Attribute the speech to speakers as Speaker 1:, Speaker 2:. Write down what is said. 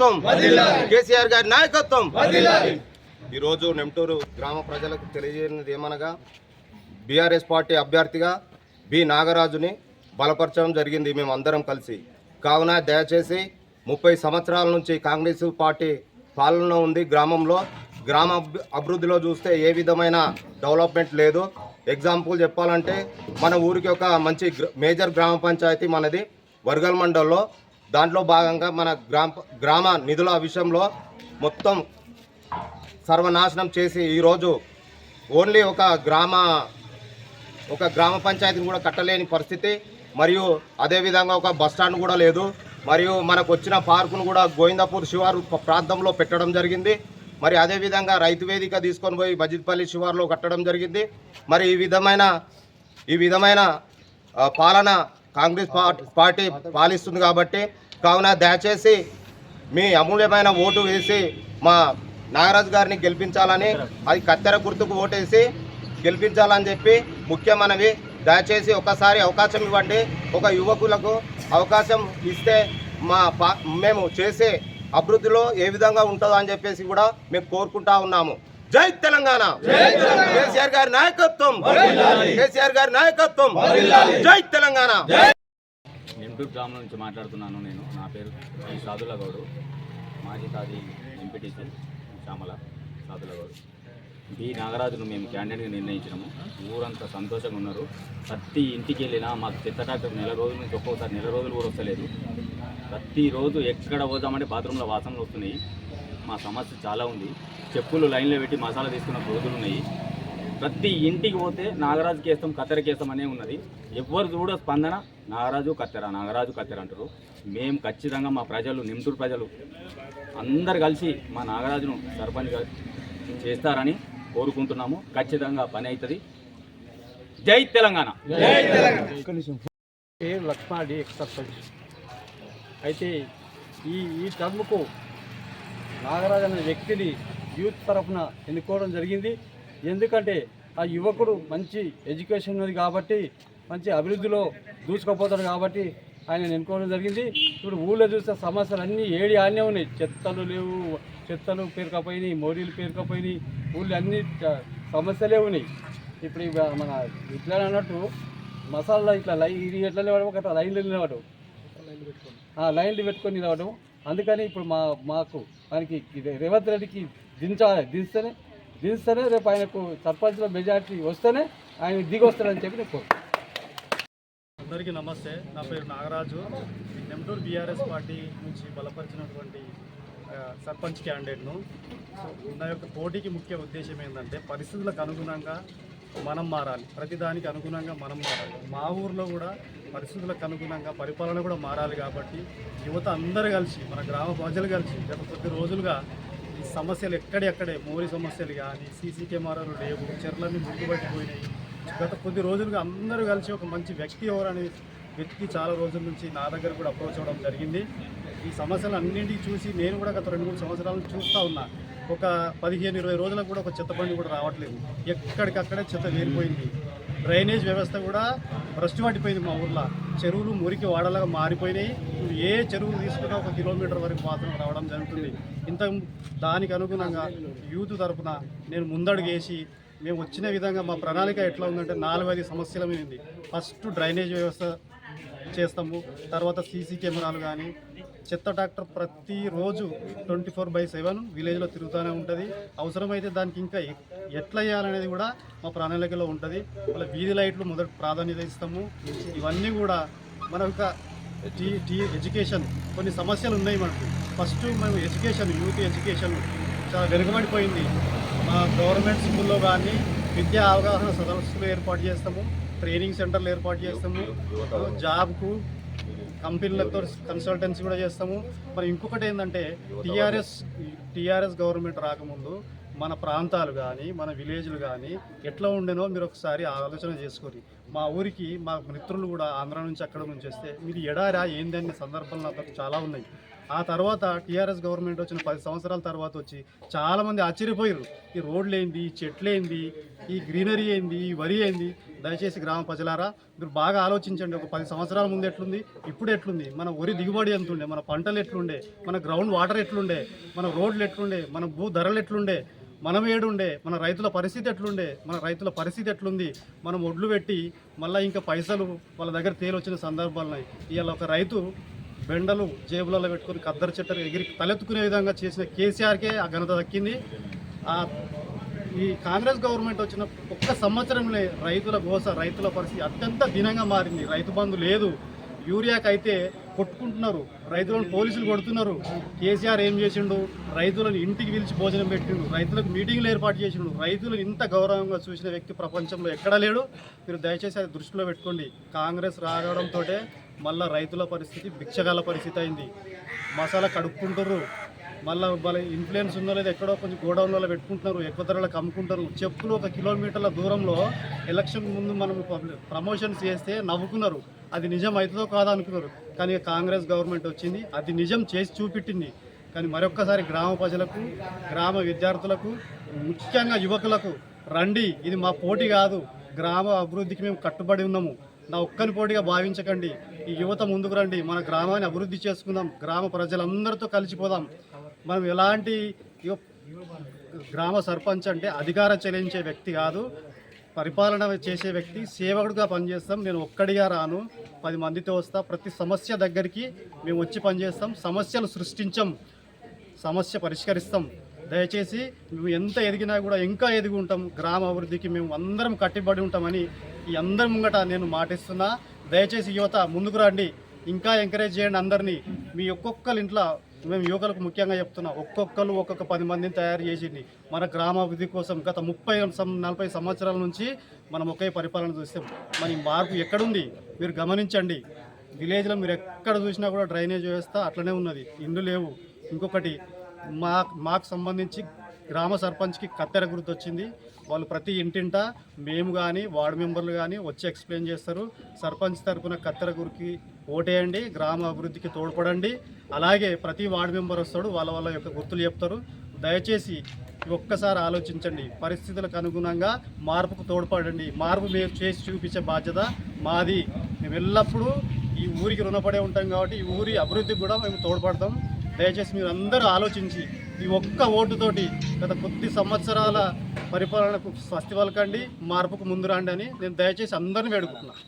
Speaker 1: నాయకత్వం. కేసీఆర్ గారి నాయకత్వం. ఈరోజు నెమ్టూరు గ్రామ ప్రజలకు తెలియజేయనిది ఏమనగా బీఆర్ఎస్ పార్టీ అభ్యర్థిగా బి నాగరాజుని బలపరచడం జరిగింది మేము అందరం కలిసి. కావున దయచేసి ముప్పై సంవత్సరాల నుంచి కాంగ్రెస్ పార్టీ పాలన ఉంది గ్రామంలో. గ్రామ అభి- అభివృద్ధిలో చూస్తే ఏ విధమైన డెవలప్మెంట్ లేదు. ఎగ్జాంపుల్ చెప్పాలంటే మన ఊరికి ఒక మంచి మేజర్ గ్రామ పంచాయతీ మనది వర్గల్ మండల్లో. దాంట్లో భాగంగా మన గ్రామ గ్రామ నిధుల విషయంలో మొత్తం సర్వనాశనం చేసి ఈరోజు ఓన్లీ ఒక గ్రామ ఒక గ్రామ పంచాయతీని కూడా కట్టలేని పరిస్థితి. మరియు అదేవిధంగా ఒక బస్ స్టాండ్ కూడా లేదు. మరియు మనకు వచ్చిన పార్కును కూడా గోవిందాపూర్ శివారు ప్రాంతంలో పెట్టడం జరిగింది. మరి అదేవిధంగా రైతు వేదిక తీసుకొని పోయి బజిత్పల్లి శివారులో కట్టడం జరిగింది. మరి ఈ విధమైన ఈ విధమైన పాలన కాంగ్రెస్ పార్టీ పార్టీ పాలిస్తుంది కాబట్టి కావున దయచేసి మీ అమూల్యమైన ఓటు వేసి మా నాగరాజు గారిని గెలిపించాలని అది కత్తెర గుర్తుకు ఓటేసి గెలిపించాలని చెప్పి ముఖ్యమైనవి దయచేసి ఒకసారి అవకాశం ఇవ్వండి. ఒక యువకులకు అవకాశం ఇస్తే మా పా మేము చేసే అభివృద్ధిలో ఏ విధంగా ఉంటుందో అని చెప్పేసి కూడా మేము కోరుకుంటా ఉన్నాము. జై తెలంగాణ. కేసీఆర్ గారి నాయకత్వం. కేసీఆర్ గారి నాయకత్వం. జై తెలంగాణ.
Speaker 2: నెంటూరు గ్రామం నుంచి మాట్లాడుతున్నాను నేను. నా పేరు ఈ సాదుల గౌడు. మాజీ కాది ఎంపీటీసీ శ్యామల సాదుల గౌడు. బి. నాగరాజును మేము క్యాండిడేట్గా నిర్ణయించినాము. ఊరంతా సంతోషంగా ఉన్నారు. ప్రతి ఇంటికి వెళ్ళినా మాకు చెత్త ట్రాక్టర్ నెల రోజుల నుంచి ఒక్కొక్కసారి నెల రోజులు కూడా వస్తలేదు. ప్రతిరోజు ఎక్కడ పోదామంటే బాత్రూంలో వాసనలు వస్తున్నాయి. మా సమస్య చాలా ఉంది. చెప్పులు లైన్లో పెట్టి మసాలా తీసుకున్న రోజులు ఉన్నాయి. ప్రతి ఇంటికి పోతే నాగరాజుకి వేస్తాం కత్తెరకి వేస్తాం అనే ఉన్నది. ఎవ్వరు చూడ స్పందన నాగరాజు కత్తెర నాగరాజు కత్తెర అంటారు. మేము ఖచ్చితంగా మా ప్రజలు నిమ్టూరు ప్రజలు అందరు కలిసి మా నాగరాజును సర్పంచ్గా చేస్తారని కోరుకుంటున్నాము. ఖచ్చితంగా పని అవుతుంది జై తెలంగాణ!
Speaker 3: పేరు లక్ష్మాడి ఎక్స్ సర్పంచ్ అయితే ఈ ఈ టర్మ్కు నాగరాజు అనే వ్యక్తిని యూత్ తరఫున ఎన్నుకోవడం జరిగింది. ఎందుకంటే ఆ యువకుడు మంచి ఎడ్యుకేషన్ ఉన్నది కాబట్టి మంచి అభివృద్ధిలో దూసుకుపోతాడు కాబట్టి ఆయన ఎన్నుకోవడం జరిగింది. ఇప్పుడు ఊళ్ళో చూస్తే సమస్యలు అన్నీ ఏడి ఆనే ఉన్నాయి. చెత్తలు లేవు చెత్తలు పేరుకపోయినాయి మోడీలు పేరుకపోయినాయి ఊళ్ళో అన్ని సమస్యలే ఉన్నాయి. ఇప్పుడు మన ఇట్లా అన్నట్టు మసాలా ఇట్లా లైన్ ఇది ఎట్లా నిలవడం అట్లా లైన్లు నిలవడం లైన్లు పెట్టుకొని నిలవడం అందుకని ఇప్పుడు మా మాకు ఆయనకి ఇది రేవంత్ రెడ్డికి దించాలి దింస్తేనే దింస్తేనే రేపు ఆయనకు సర్పంచ్లో మెజార్టీ వస్తేనే ఆయన దిగొస్తాడని చెప్పి నేను
Speaker 4: అందరికీ నమస్తే. నా పేరు నాగరాజు. నెమ్టూరు బీఆర్ఎస్ పార్టీ నుంచి బలపరిచినటువంటి సర్పంచ్ క్యాండిడేట్ను. సో నా యొక్క పోటీకి ముఖ్య ఉద్దేశం ఏంటంటే పరిస్థితులకు అనుగుణంగా మనం మారాలి. ప్రతిదానికి అనుగుణంగా మనం మారాలి. మా ఊర్లో కూడా పరిస్థితులకు అనుగుణంగా పరిపాలన కూడా మారాలి కాబట్టి యువత అందరూ కలిసి మన గ్రామ ప్రజలు కలిసి గత కొద్ది రోజులుగా ఈ సమస్యలు ఎక్కడెక్కడే మోరీ సమస్యలు కానీ సీసీ కెమెరాలు లేవు చెర్లన్నీ మురుగుబట్టిపోయినాయి గత కొద్ది రోజులుగా అందరూ కలిసి ఒక మంచి వ్యక్తి ఎవరనే వ్యక్తి చాలా రోజుల నుంచి నా దగ్గర కూడా అప్రోచ్ అవ్వడం జరిగింది. ఈ సమస్యలు అన్నింటికి చూసి నేను కూడా గత రెండు మూడు సంవత్సరాల నుంచి చూస్తూ ఉన్నా. ఒక పదిహేను ఇరవై రోజులకు కూడా ఒక చెత్త బండి కూడా రావట్లేదు. ఎక్కడికక్కడే చెత్త వేరిపోయింది. డ్రైనేజ్ వ్యవస్థ కూడా భ్రష్టు పట్టిపోయింది మా ఊర్లో. చెరువులు మురికి వాడలాగా మారిపోయినాయి. ఏ చెరువులు తీసుకున్నా ఒక కిలోమీటర్ వరకు మాత్రం రావడం జరుగుతుంది. ఇంత దానికి అనుగుణంగా యూత్ తరపున నేను ముందడుగేసి మేము వచ్చిన విధంగా మా ప్రణాళిక ఎట్లా ఉందంటే నాలుగైదు సమస్యల మీద ఉంది. ఫస్ట్ డ్రైనేజ్ వ్యవస్థ చేస్తాము. తర్వాత సీసీ కెమెరాలు కానీ చెత్త ట్రాక్టర్ ప్రతిరోజు ట్వంటీ ఫోర్ బై సెవెన్ విలేజ్లో తిరుగుతూనే ఉంటుంది. అవసరమైతే దానికి ఇంకా ఎట్లా చేయాలనేది కూడా మా ప్రణాళికలో ఉంటుంది. మళ్ళీ వీధి లైట్లు మొదటి ప్రాధాన్యత ఇస్తాము. ఇవన్నీ కూడా మన యొక్క టీ టీ ఎడ్యుకేషన్ కొన్ని సమస్యలు ఉన్నాయి మనకు. ఫస్ట్ మేము ఎడ్యుకేషన్ యూత్ ఎడ్యుకేషన్ చాలా వెనుకబడిపోయింది. మా గవర్నమెంట్ స్కూల్లో కానీ విద్యా అవగాహన సదస్సులు ఏర్పాటు చేస్తాము. ట్రైనింగ్ సెంటర్లు ఏర్పాటు చేస్తాము. జాబ్కు కంపెనీలతో కన్సల్టెన్సీ కూడా చేస్తాము. మరి ఇంకొకటి ఏంటంటే టీఆర్ఎస్ టీఆర్ఎస్ గవర్నమెంట్ రాకముందు మన ప్రాంతాలు కానీ మన విలేజ్లు కానీ ఎట్లా ఉండేనో మీరు ఒకసారి ఆలోచన చేసుకొని మా ఊరికి మా మిత్రులు కూడా ఆంధ్ర నుంచి అక్కడ నుంచి వస్తే మీరు ఎడారా ఏంది అనే సందర్భాలు నాకు చాలా ఉన్నాయి. ఆ తర్వాత టీఆర్ఎస్ గవర్నమెంట్ వచ్చిన పది సంవత్సరాల తర్వాత వచ్చి చాలామంది ఆశ్చర్యపోయారు ఈ రోడ్లు ఏంది ఈ చెట్లు ఏంది ఈ గ్రీనరీ ఏంది ఈ వరి ఏంది? దయచేసి గ్రామ ప్రజలారా మీరు బాగా ఆలోచించండి. ఒక పది సంవత్సరాల ముందు ఎట్లుంది ఇప్పుడు ఎట్లుంది? మన వరి దిగుబడి ఎంత ఉండే మన పంటలు ఎట్లుండే? మన గ్రౌండ్ వాటర్ ఎట్లుండే? మన రోడ్లు ఎట్లుండే? మన భూ ధరలు ఎట్లుండే? మనం ఏడుండే? మన రైతుల పరిస్థితి ఎట్లుండే? మన రైతుల పరిస్థితి ఎట్లుంది? మనం ఒడ్లు పెట్టి మళ్ళీ ఇంకా పైసలు వాళ్ళ దగ్గర తేలొచ్చిన సందర్భాలు ఇవాళ ఒక రైతు బెండలు జేబులలో పెట్టుకొని కద్దరు చెట్టలు ఎగిరి తలెత్తుకునే విధంగా చేసిన కేసీఆర్కే ఆ ఘనత దక్కింది. ఆ ఈ కాంగ్రెస్ గవర్నమెంట్ వచ్చిన ఒక్క సంవత్సరంలో రైతుల గోస రైతుల పరిస్థితి అత్యంత దీనంగా మారింది. రైతు బంధు లేదు. యూరియాకి అయితే కొట్టుకుంటున్నారు. రైతులను పోలీసులు కొడుతున్నారు. కేసీఆర్ ఏం చేసిండు? రైతులను ఇంటికి పిలిచి భోజనం పెట్టిండు. రైతులకు మీటింగ్లు ఏర్పాటు చేసిండు. రైతులను ఇంత గౌరవంగా చూసిన వ్యక్తి ప్రపంచంలో ఎక్కడా లేడు? మీరు దయచేసి అది దృష్టిలో పెట్టుకోండి. కాంగ్రెస్ రావడంతో మళ్ళీ రైతుల పరిస్థితి భిక్షగాల పరిస్థితి అయింది. మసాలా కడుక్కుంటారు మళ్ళీ వాళ్ళ ఇన్ఫ్లుయెన్స్ ఉందో లేదో ఎక్కడో కొంచెం గోడౌన్లలో పెట్టుకుంటున్నారు ఎక్కువ ధరలకు అమ్ముకుంటారు చెప్పులు ఒక కిలోమీటర్ల దూరంలో ఎలక్షన్ ముందు మనం ప్రమోషన్స్ చేస్తే నవ్వుకున్నారు. అది నిజం అవుతుందో కాదో అనుకున్నారు. కానీ కాంగ్రెస్ గవర్నమెంట్ వచ్చింది అది నిజం చేసి చూపెట్టింది. కానీ మరొక్కసారి గ్రామ ప్రజలకు గ్రామ విద్యార్థులకు ముఖ్యంగా యువకులకు రండి ఇది మా పోటీ కాదు. గ్రామ అభివృద్ధికి మేము కట్టుబడి ఉన్నాము. నా ఒక్కని పోటీగా భావించకండి. ఈ యువత ముందుకు రండి. మన గ్రామాన్ని అభివృద్ధి చేసుకుందాం. గ్రామ ప్రజలందరితో కలిసిపోదాం. మనం ఎలాంటి గ్రామ సర్పంచ్ అంటే అధికారం చెల్లించే వ్యక్తి కాదు పరిపాలన చేసే వ్యక్తి సేవకుడుగా పనిచేస్తాం. నేను ఒక్కడిగా రాను. పది మందితో వస్తా. ప్రతి సమస్య దగ్గరికి మేము వచ్చి పనిచేస్తాం. సమస్యలు సృష్టించం. సమస్య పరిష్కరిస్తాం. దయచేసి మేము ఎంత ఎదిగినా కూడా ఇంకా ఎదిగి ఉంటాం. గ్రామ అభివృద్ధికి మేము అందరం కట్టుబడి ఉంటామని ఈ అందరి ముంగట నేను మాటిస్తున్నా. దయచేసి యువత ముందుకు రండి. ఇంకా ఎంకరేజ్ చేయండి అందరినీ. మీ ఒక్కొక్కరి ఇంట్లో మేము యువకులకు ముఖ్యంగా చెప్తున్నాం. ఒక్కొక్కరు ఒక్కొక్క పది మందిని తయారు చేసింది. మన గ్రామాభివృద్ధి కోసం గత ముప్పై సం- నలభై సంవత్సరాల నుంచి మనం ఒకే పరిపాలన చూస్తాం. మరి మార్పు ఎక్కడుంది? మీరు గమనించండి. విలేజ్లో మీరు ఎక్కడ చూసినా కూడా డ్రైనేజ్ వ్యవస్థ అట్లనే ఉన్నది. ఇండ్లు లేవు. ఇంకొకటి మా మాకు సంబంధించి గ్రామ సర్పంచ్కి కత్తెర గుర్తు వచ్చింది వాళ్ళు ప్రతి ఇంటింట మేము కానీ వార్డు మెంబర్లు కానీ వచ్చి ఎక్స్ప్లెయిన్ చేస్తారు. సర్పంచ్ తరపున కత్తెర గురికి ఓటేయండి గ్రామ అభివృద్ధికి తోడ్పడండి. అలాగే ప్రతి వార్డు మెంబర్ వస్తాడు వాళ్ళ వాళ్ళ యొక్క గుర్తులు చెప్తారు. దయచేసి ఒక్కసారి ఆలోచించండి. పరిస్థితులకు అనుగుణంగా మార్పుకు తోడ్పడండి. మార్పు మేము చేసి చూపించే బాధ్యత మాది. మేము ఎల్లప్పుడూ ఈ ఊరికి రుణపడే ఉంటాం కాబట్టి ఈ ఊరి అభివృద్ధికి కూడా మేము తోడ్పడతాం. దయచేసి మీరు అందరూ ఆలోచించి ఈ ఒక్క ఓటుతోటి గత కొద్ది సంవత్సరాల పరిపాలనకు స్వస్తి పలకండి మార్పుకు ముందు రండి అని నేను దయచేసి అందరిని వేడుకుంటున్నాను